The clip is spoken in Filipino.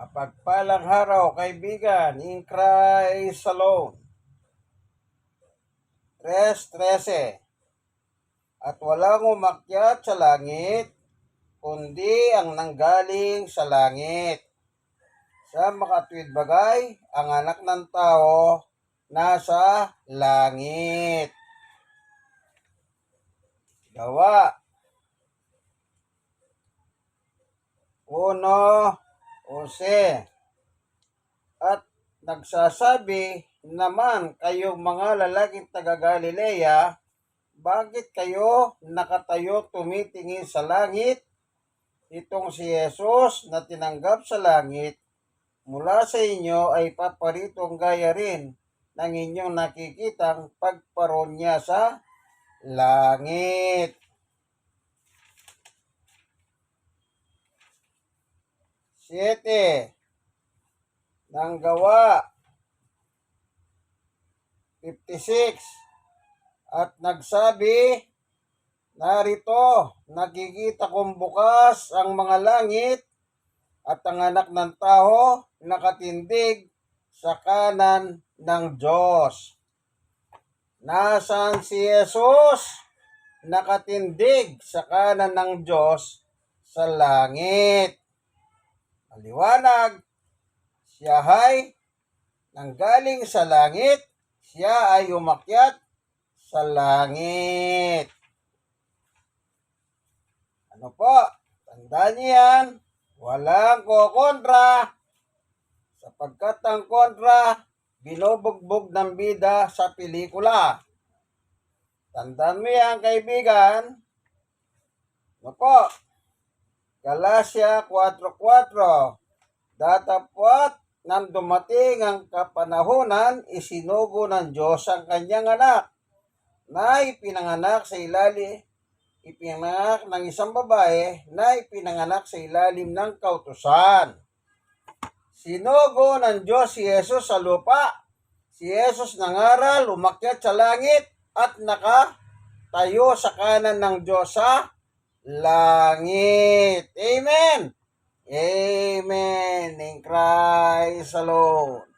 Mapagpalang araw, kaibigan, in Christ alone. 3.13 At walang umakyat sa langit, kundi ang nanggaling sa langit. Sa makatwid bagay, ang anak ng tao nasa langit. Gawa. Uno, Ose. At nagsasabi naman kayong mga lalaking taga Galilea, bakit kayo nakatayo tumitingin sa langit? Itong si Jesus na tinanggap sa langit, mula sa inyo ay paparitong gaya rin ng inyong nakikitang pagparoon niya sa langit. Siete. Nang gawa. 56. At nagsabi, Narito, nakikita kong bukas ang mga langit at ang anak ng tao nakatindig sa kanan ng Diyos. Nasaan si Jesus? Nakatindig sa kanan ng Diyos sa langit. Maliwanag, siya ay nanggaling sa langit, siya ay umakyat sa langit. Ano po? Tandaan niyo yan. Walang kokontra. Sapagkat ang kontra, binubugbog ng bida sa pelikula. Tandaan mo yan, kaibigan. Ano po? Galacia 4.4 Datapwat nang dumating ang kapanahunan, isinugo ng Diyos ang kanyang anak na ipinanganak sa ilalim ipinanganak ng isang babae na ipinanganak sa ilalim ng kautusan. Sinugo ng Diyos si Jesus sa lupa. Si Jesus nangaral, umakyat sa langit at nakatayo sa kanan ng Diyos sa langit. Amen. Amen. In Christ alone.